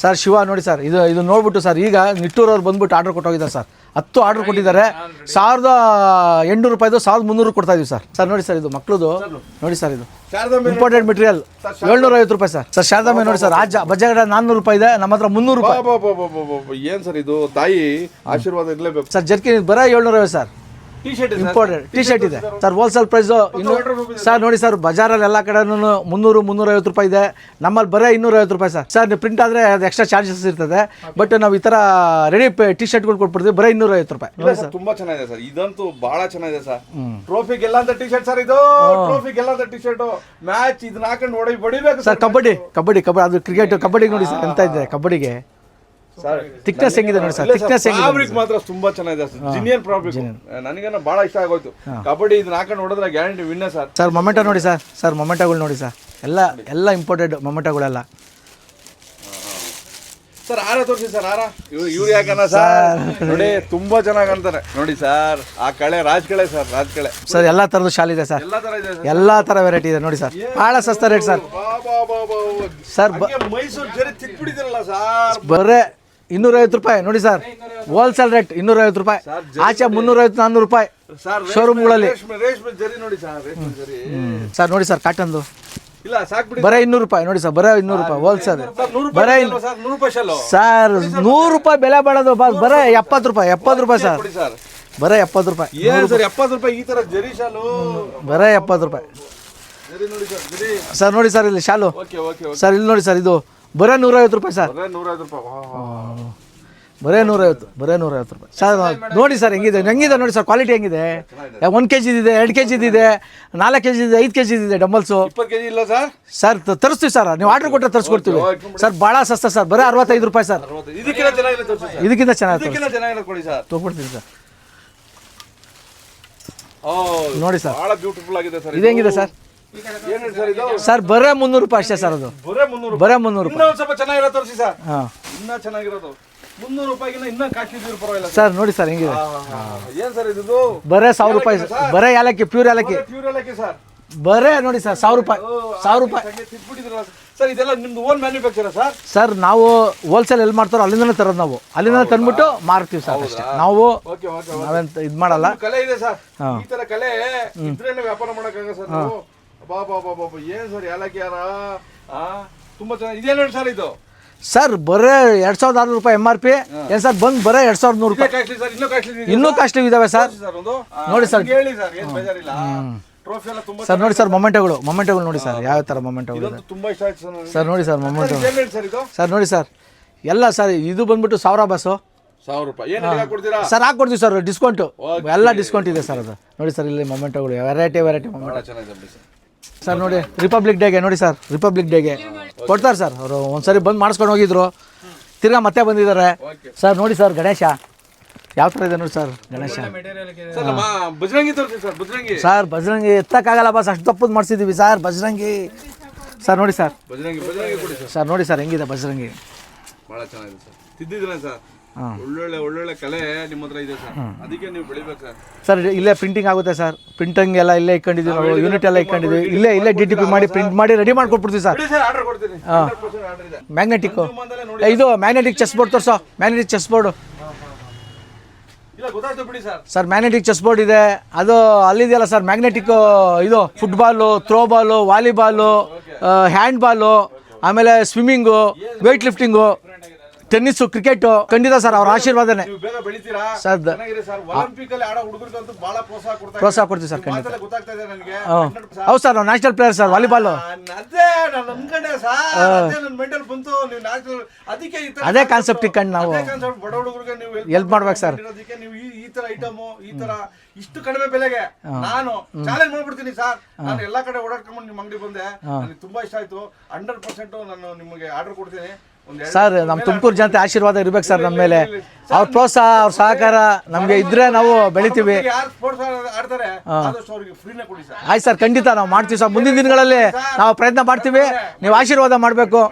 Sir Shiva ನೋಡಿ sir ಇದು ಇದು ನೋಡ್ಬಿಟ್ಟು ಸರ್ ಈಗ ನಿಟ್ಟೂರವ್ರು ಬಂದ್ಬಿಟ್ಟು ಆರ್ಡರ್ ಕೊಟ್ಟೋಗಿದ್ದಾರೆ ಸರ್ ಹತ್ತು ಆರ್ಡರ್ ಕೊಟ್ಟಿದ್ದಾರೆ. ಸಾವಿರದ ಎಂಟುನೂರು ರೂಪಾಯಿದು ಸಾವಿರದ ಮುನ್ನೂರು ಕೊಡ್ತಾ ಇದೀವಿ ಸರ್ ಸರ್ ನೋಡಿ ಸರ್ ಇದು ಮಕ್ಕಳದು ನೋಡಿ ಸರ್ ಇದು ಇಂಪಾರ್ಟೆಂಟ್ ಮೆಟೀರಿಯಲ್ ಏಳ್ನೂರ ಐವತ್ತು ರೂಪಾಯಿ ಸರ್ ಸರ್ ಶಾರದಾಮೆ ನೋಡಿ ಸರ್ ರಾಜ ಬಜೆಟ್ ನಾನ್ನೂರು ರೂಪಾಯಿ ಇದೆ. ನಮ್ಮ ಹತ್ರ ಮುನ್ನೂರು ರೂಪಾಯಿ. ಏನ್ ಸರ್ ಇದು? ತಾಯಿ ಆಶೀರ್ವಾದ ಇರ್ಲೇಬೇಕು. ಸರ್ ಜರ್ಕಿನ್ ಬರ ಏಳ್ನೂರ ಐವತ್ತು ಸರ್ ಇಂಪಾರ್ಟೆಂಟ್ ಟಿ ಶರ್ಟ್ ಇದೆ. ಸರ್ ಹೋಲ್ಸೇಲ್ ಪ್ರೈಸು ಇನ್ನು ಸರ್ ನೋಡಿ ಸರ್ ಬಜಾರಲ್ಲಿ ಎಲ್ಲ ಕಡೆನೂ ಮುನ್ನೂರು ಮುನ್ನೂರೈವತ್ತು ರೂಪಾಯಿ ಇದೆ. ನಮ್ಮಲ್ಲಿ ಬರೀ ಇನ್ನೂರೈವತ್ತು ರೂಪಾಯಿ ಸರ್ ಸರ್ ನೀವು ಪ್ರಿಂಟ್ ಆದರೆ ಅದು ಎಕ್ಸ್ಟ್ರಾ ಚಾರ್ಜಸ್ ಇರ್ತದೆ. ಬಟ್ ನಾವು ಈ ಥರ ರೆಡಿ ಟಿ ಶರ್ಟ್ಗಳು ಕೊಟ್ಬಿಡ್ತೀವಿ. ಬರೀ ಇನ್ನೂರೈವತ್ತು ರೂಪಾಯಿ. ಸರ್ ತುಂಬಾ ಚೆನ್ನಾಗಿದೆ ಸರ್ ಇದಂತೂ ಭಾಳ ಚೆನ್ನಾಗಿದೆ ಸರ್ ಟ್ರೋಫಿ ಅಂತ ಟಿ ಶರ್ಟ್ ಸರ್ ಇದು. ಟ್ರೋಫಿ ಅಂತ ಟಿ ಶರ್ಟ್ ಮ್ಯಾಚ್ ಇದನ್ನ ಹಾಕೊಂಡು ಹೊಡಿ ಬಡಿಬೇಕು ಸರ್ ಕಬಡ್ಡಿ ಕಬಡ್ಡಿ ಕಬಡ್ಡಿ ಅದು ಕ್ರಿಕೆಟ್ ಕಬಡ್ಡಿಗೆ ನೋಡಿ ಸರ್ ಎಂತ ಇದೆ ಕಬಡ್ಡಿಗೆ. ಸರ್ ಥಿಕ್ನೆಸ್ ಹೆಂಗಿದೆ ನೋಡಿ ಸರ್ ಥಿಕ್ನೆಸ್ ಹೆಂಗಿದೆ ಫ್ಯಾಬ್ರಿಕ್ ಮಾತ್ರ ತುಂಬಾ ಚೆನ್ನಾಗಿದೆ ಸರ್ ಜಿನಿಯನ್ ಫ್ಯಾಬ್ರಿಕ್ ನನಗೇನ ಬಹಳ ಇಷ್ಟ ಆಗೋಯ್ತು. ಕಬಡ್ಡಿ ಇದನ್ನ ಹಾಕೊಂಡು ಹೊಡೆದ್ರೆ ಗ್ಯಾರಂಟಿ ವಿನ್ನ ಸರ್ ಸರ್ ಮೊಮೆಟೋ ನೋಡಿ ಸರ್ ಸರ್ ಮೊಮೆಟೋಗಳು ನೋಡಿ ಸರ್ ಎಲ್ಲ ಎಲ್ಲ ಇಂಪಾರ್ಟೆಂಟ್ ಮೊಮೆಟೋಗಳೆಲ್ಲ ಸರ್ ಆರ ತೋರಿಸಿ ಸರ್ ಆರ ಇವ್ರು ಯಾಕನ ಸರ್ ನೋಡಿ ತುಂಬಾ ಚೆನ್ನಾಗಿ ಅಂತಾರೆ. ನೋಡಿ ಸರ್ ಆ ಕಳೆ ರಾಜ್ ಕಳೆ ಸರ್ ರಾಜ್ ಕಳೆ. ಸರ್ ಎಲ್ಲಾ ತರದ ಶಾಲಿ ಇದೆ ಸರ್ ಎಲ್ಲಾ ತರ ಇದೆ ಸರ್ ಎಲ್ಲ ಥರ ವೆರೈಟಿ ಇದೆ ನೋಡಿ ಸರ್ ಬಹಳ ಸಸ್ತ ರೇಟ್ ಸರ್ ಬಾ ಬಾ ಬಾ ಬಾ ಬಾ. ಸರ್ ಬ ಹಂಗೆ ಮೈಸೂರು ಜರಿ ತಿಕ್ಬಿಡಿದಿರಲ್ಲ ಸರ್ ಬರೇ ಇನ್ನೂರೈವತ್ತು ರೂಪಾಯಿ ನೋಡಿ ಸರ್ ಹೋಲ್ಸೇಲ್ ರೇಟ್ ಇನ್ನೂರೈವತ್ತು ರೂಪಾಯಿ. ಆಚೆ ಮುನ್ನೂರೈವತ್ತು ನಾನ್ನೂರು ರೂಪಾಯಿ ಸರ್ ಶೋರೂಮ್ಗಳಲ್ಲಿ ರೇಷ್ಮೆ ರೇಷ್ಮೆ ಜರಿ ನೋಡಿ ಸರ್ ಜರಿ. ಸರ್ ನೋಡಿ ಸರ್ ಕಾಟನ್ದು ಬರೇ ಇನ್ನೂರು ರೂಪಾಯಿ ನೋಡಿ ಸರ್ ಬರೇ ಇನ್ನೂರು ರೂಪಾಯಿ ಹೋಲ್ಸೇಲ್ ಬರೀ ಸರ್ ನೂರು ರೂಪಾಯಿ ಬೆಲೆ ಬಾಳೋದು ಬಾ ಬರೇ ಎಪ್ಪತ್ತು ರೂಪಾಯಿ ಎಪ್ಪತ್ತು ರೂಪಾಯಿ ಸರ್ ಬರೀ ಸರ್ ಬರೇ ಎಪ್ಪತ್ತು ರೂಪಾಯಿ ಎಪ್ಪತ್ತು ರೂಪಾಯಿ ಈ ತರ ಜರಿ ಶಾಲು ಬರೇ ಎಪ್ಪತ್ತು ರೂಪಾಯಿ. ಜರಿ ನೋಡಿ ಸರ್ ನೋಡಿ ಸರ್ ಇಲ್ಲಿ ಶಾಲು ಓಕೆ ಓಕೆ ಓಕೆ ಸರ್ ಇಲ್ಲಿ ನೋಡಿ ಸರ್ ಇದು. ಬರೇ ನೂರೈವತ್ತು ರೂಪಾಯಿ ಸರ್. ಬರೇ ನೂರೈವತ್ತು ರೂಪಾಯಿ. ಬರೇ ನೂರೈವತ್ತು ಬರೇ ನೂರೈವತ್ತು ರೂಪಾಯಿ. ಸರ್ ನೋಡಿ ಸರ್ ಹೆಂಗಿದೆ ಹೆಂಗಿದೆ ನೋಡಿ ಸರ್ ಕ್ವಾಲಿಟಿ ಹೆಂಗಿದೆ? ಒಂದು ಕೆ ಇದೆ ಎರಡು ಕೆ ಇದೆ ನಾಲ್ಕು ಕೆ ಜಿದೆ ಐದು ಕೆ ಇದೆ ಡಂಬಲ್ಸು. ಇಪ್ಪತ್ತು ಕೆಜಿ ಇಲ್ಲ ಸರ್? ತರಿಸ್ತೀವಿ ಸರ್ ನೀವು ಆರ್ಡರ್ ಕೊಟ್ಟರೆ ತರಿಸ್ಕೊಡ್ತೀವಿ. ಸರ್ ಭಾಳ ಸಸ್ತ ಸರ್ ಬರೀ ಅರವತ್ತೈದು ರೂಪಾಯಿ ಸರ್. ಇದಕ್ಕಿಂತ ಚೆನ್ನಾಗಿಲ್ಲ ಸರ್. ಇದಕ್ಕಿಂತ ಚೆನ್ನಾಗಿ ಇದಕ್ಕಿಂತ ಚೆನ್ನಾಗಿಲ್ಲ ಕೊಡಿ ಸರ್. ತೊಗೊಡ್ತೀನಿ ಸರ್. ಓ ನೋಡಿ ಸರ್. ಬಹಳ ಬ್ಯೂಟಿಫುಲ್ ಆಗಿದೆ ಸರ್ ಇದು ಹೆಂಗಿದೆ ಸರ್? ಸರ್ ಇದು? ಸರ್ ಬರೇ ಮುನ್ನೂರು ರೂಪಾಯಿ ಅಷ್ಟೇ ಸರ್ ಅದು. ಬರೇ ಮುನ್ನೂರು ಬರೇ ಮುನ್ನೂರು ರೂಪಾಯಿ ಇನ್ನೂ ಸ್ವಲ್ಪ ಚೆನ್ನಾಗಿರೋ ತೋರಿಸಿ ಸರ್. ಹಾಂ. ಇನ್ನ ಚೆನ್ನಾಗಿರೋದು. ಮುನ್ನೂರು ರೂಪಾಯಿಗಿನ್ನ ಇನ್ನ ಕಾಸ್ಟ್ಲಿ ಇದ್ರು ಪರವಾಗಿಲ್ಲ ಸರ್. ನೋಡಿ ಸರ್ ಹೆಂಗಿದೆ. ಏನ್ ಸರ್ ಇದು ಬರೇ ಸಾವಿರ ರೂಪಾಯಿ ಬರೇ ಏಲಕ್ಕಿ ಪ್ಯೂರ್ ಏಲಕ್ಕಿ. ಪ್ಯೂರ್ ಏಲಕ್ಕಿ ಸರ್. ಬರೇ ನೋಡಿ ಸರ್ ಸಾವಿರ ರೂಪಾಯಿ ಸಾವಿರ ರೂಪಾಯಿ. ಸರ್. ಇದೆಲ್ಲ ನಿಮ್ದು ಓನ್ ಮ್ಯಾನುಫ್ಯಾಕ್ಚರ್ ಸರ್? ಸರ್ ನಾವು ಹೋಲ್ಸೇಲ್ ಎಲ್ಲಿ ಮಾಡ್ತಾರೋ ಅಲ್ಲಿಂದನೇ ತರೋದು ನಾವು. ಅಲ್ಲಿಂದ ತಂದ್ಬಿಟ್ಟು ಮಾರ್ತೀವಿ ಸರ್ ಅಷ್ಟೇ. ನಾವು ನಾವೆಂತ ಇದು ಮಾಡಲ್ಲ. ಕಲೆ ಇದೆ ಸರ್. ಈ ತರ ಕಲೆ ಇದ್ರೇನೆ ವ್ಯಾಪಾರ ಮಾಡಕ್ಕಾಗ ಸರ್ ಏನ್ ಸರ್ ಏಲಕ್ಕಿ ಯಾರ ಆ? ತುಂಬಾ ಚೆನ್ನಾಗಿ ಇದೇನು ಹೇಳಿ ಸರ್ ಇದು? ಸರ್ ಬರೇ ಎರಡು ಸಾವಿರದ ಆರುನೂರು ರೂಪಾಯಿ ಎಂ ಆರ್ ಪಿ ಏನು ಸರ್ ಬಂದು ಬರೇ ಎರಡು ಸಾವಿರದ ನೂರು ರೂಪಾಯಿ. ಕಾಸ್ಟ್ಲಿ ಸರ್ ಇನ್ನೂ ಕಾಸ್ಟ್ಲಿ ಇನ್ನೂ ಕಾಸ್ಟ್ಲಿ ಇದಾವೆ ಸರ್. ಸರ್ ಒಂದು. ಆ, ನೋಡಿ ಸರ್. ಹಂಗೆ ಹೇಳಿ ಸರ್ ಏನ್ ಬೇಜಾರಿಲ್ಲ. ಟ್ರೋಫಿ ಎಲ್ಲ ತುಂಬಾ ಸರ್ ನೋಡಿ ಸರ್ ಮೊಮೆಂಟೋಗಳು ಮೊಮೆಂಟೋಗಳು ನೋಡಿ ಸರ್ ಯಾವ ಥರ ಮೊಮೆಂಟೋಗಳು ಇದೆ. ಇದಂತೂ ತುಂಬಾ ಇಷ್ಟ ಆಯ್ತು ಸರ್ ನನಗೆ. ಸರ್ ನೋಡಿ ಸರ್ ಮೊಮೆಂಟ್ ಹೇಳಿ ಸರ್ ಇದು? ಸರ್ ನೋಡಿ ಸರ್ ಎಲ್ಲ ಸರ್ ಇದು ಬಂದ್ಬಿಟ್ಟು ಸಾವಿರ ಬಸ್ಸು ಸಾವಿರ ರೂಪಾಯಿ. ಏನ್ ಹೇಳಿ ಕೊಡ್ತೀರಾ ಸರ್ ಹಾಕ್ಕೊಡ್ತೀವಿ ಸರ್ ಡಿಸ್ಕೌಂಟು ಎಲ್ಲ ಡಿಸ್ಕೌಂಟ್ ಇದೆ ಸರ್ ಅದು. ನೋಡಿ ಸರ್ ಇಲ್ಲಿ ಮೊಮೆಂಟೋಗಳು ವೆರೈಟಿ ವೆರೈಟಿ ಮೊಮೆಂಟ್ ಚೆನ್ನಾಗಿದೆ ಬಿಡಿ ಸರ್. ಸರ್ ನೋಡಿ ರಿಪಬ್ಲಿಕ್ ಡೇಗೆ ನೋಡಿ ಸರ್ ರಿಪಬ್ಲಿಕ್ ಡೇಗೆ ಕೊಡ್ತಾರೆ ಸರ್ ಅವರು ಒಂದ್ಸರಿ ಬಂದು ಮಾಡಿಸ್ಕೊಂಡು ಹೋಗಿದ್ರು. ತಿರ್ಗಾ ಮತ್ತೆ ಬಂದಿದ್ದಾರೆ. ಸರ್ ನೋಡಿ ಸರ್ ಗಣೇಶ. ಯಾವ ಥರ ಇದೆ ನೋಡಿ ಸರ್ ಗಣೇಶ. ಸರ್ ಬಜರಂಗಿ ಎತ್ತಕ್ಕಾಗಲ್ಲ ಬಸ್ ಅಷ್ಟು ತಪ್ಪದು ಮಾಡಿಸಿದ್ದೀವಿ ಸರ್ ಬಜರಂಗಿ ಸರ್ ನೋಡಿ ಸರ್. ಸರ್. ನೋಡಿ ಸರ್ ಹೆಂಗಿದೆ ಬಜರಂಗಿ ಬಹಳ ಚೆನ್ನಾಗಿದೆ ಸರ್. ಒಳ್ಳೊಳ್ಳೆ ಒಳ್ಳೊಳ್ಳೆ ಕಲೆ ನಿಮ್ಮ ಹತ್ರ ಇದೆ ಸರ್. ಅದಕ್ಕೆ ನೀವು ಬೆಳಿಬೇಕು ಸರ್. ಸರ್ ಇಲ್ಲೇ ಪ್ರಿಂಟಿಂಗ್ ಆಗುತ್ತೆ ಸರ್. ಪ್ರಿಂಟಿಂಗ್ ಎಲ್ಲ ಇಲ್ಲೇ ಇಟ್ಕೊಂಡಿದ್ದೀವಿ ನಾವು ಯೂನಿಟ್ ಎಲ್ಲ ಇಟ್ಕೊಂಡಿದ್ದೀವಿ. ಇಲ್ಲೇ ಇಲ್ಲೇ ಡಿ ಟಿ ಪಿ ಮಾಡಿ ಪ್ರಿಂಟ್ ಮಾಡಿ ರೆಡಿ ಮಾಡ್ಕೊಟ್ಬಿಡ್ತೀವಿ ಸರ್. ಆರ್ಡರ್ ಇದೆ. ಮ್ಯಾಗ್ನೆಟಿಕ್ಕು ಇದು ಮ್ಯಾಗ್ನೆಟಿಕ್ ಚೆಸ್ ಬೋರ್ಡ್ ತೋರಿಸೋ magnetic chess board sir. Sir magnetic chess board ಇದೆ. ಅದು ಅಲ್ಲಿದೆಯಲ್ಲ ಸರ್ ಮ್ಯಾಗ್ನೆಟಿಕ್ ಇದು football throwball volleyball handball ಆಮೇಲೆ swimming weight lifting tennis cricket ಖಂಡಿತ ಸರ್ ಅವ್ರ ಆಶೀರ್ವಾದನೆ. ನೀವು ಬೇಗ ಬೆಳಿತೀರಾ? ಸರ್ ಪ್ರೋತ್ಸಾಹ ಕೊಡ್ತಾ ಪ್ರೋತ್ಸಾಹ ಕೊಡ್ತೀವಿ ಸರ್ ಖಂಡಿತ. ಮಾತೆಲ್ಲ ಗೊತ್ತಾಗ್ತಾ ಇದೆ ನನಗೆ. ಹ್ಞೂ ಹೌದು ಸರ್ ನಾವು ನ್ಯಾಷನಲ್ ಪ್ಲೇಯರ್ ಸರ್ ವಾಲಿಬಾಲ್ ಅದೇ ಕಾನ್ಸೆಪ್ಟ್ ಇಕ್ಕಂಡು ನಾವು ಹೆಲ್ಪ್ concept ಬಡ ಹುಡುಗರಿಗೆ ನೀವು Help ಮಾಡ್ಬೇಕು ಸರ್. ಈ ಈ ತರ ಐಟಮ್ ಈ ತರ ಇಷ್ಟು ಕಡಿಮೆ ಬೆಲೆಗೆ ನಾನು ಚಾಲೆಂಜ್ ಮಾಡ್ಬಿಡ್ತೀನಿ ಸರ್. ನಾನು ಎಲ್ಲಾ ಕಡೆ ಓಡಾಡ್ಕೊಂಡು ನಿಮ್ಮ ಅಂಗಡಿ ಬಂದೆ. ನನಗೆ ತುಂಬಾ ಇಷ್ಟ ಆಯ್ತು. ಹಂಡ್ರೆಡ್ ಪರ್ಸೆಂಟ್ ನಾನು ನಿಮಗೆ ಆರ್ಡರ್ ಕೊಡ್ತೀನಿ. ಸರ್ ನಮ್ಮ ತುಮಕೂರು ಜನತೆ ಆಶೀರ್ವಾದ ಇರ್ಬೇಕು ಸರ್ ನಮ್ಮ ಮೇಲೆ. ಅವ್ರ ಪ್ರೋತ್ಸಾಹ ಅವ್ರ ಸಹಕಾರ ನಮಗೆ ಇದ್ರೆ ನಾವು ಬೆಳಿತೀವಿ. ಆಯ್ತು ಸರ್ ಖಂಡಿತ ನಾವು ಮಾಡ್ತೀವಿ ಸರ್. ಮುಂದಿನ ದಿನಗಳಲ್ಲಿ ನಾವು ಪ್ರಯತ್ನ ಮಾಡ್ತೀವಿ. ನೀವು ಆಶೀರ್ವಾದ ಮಾಡಬೇಕು.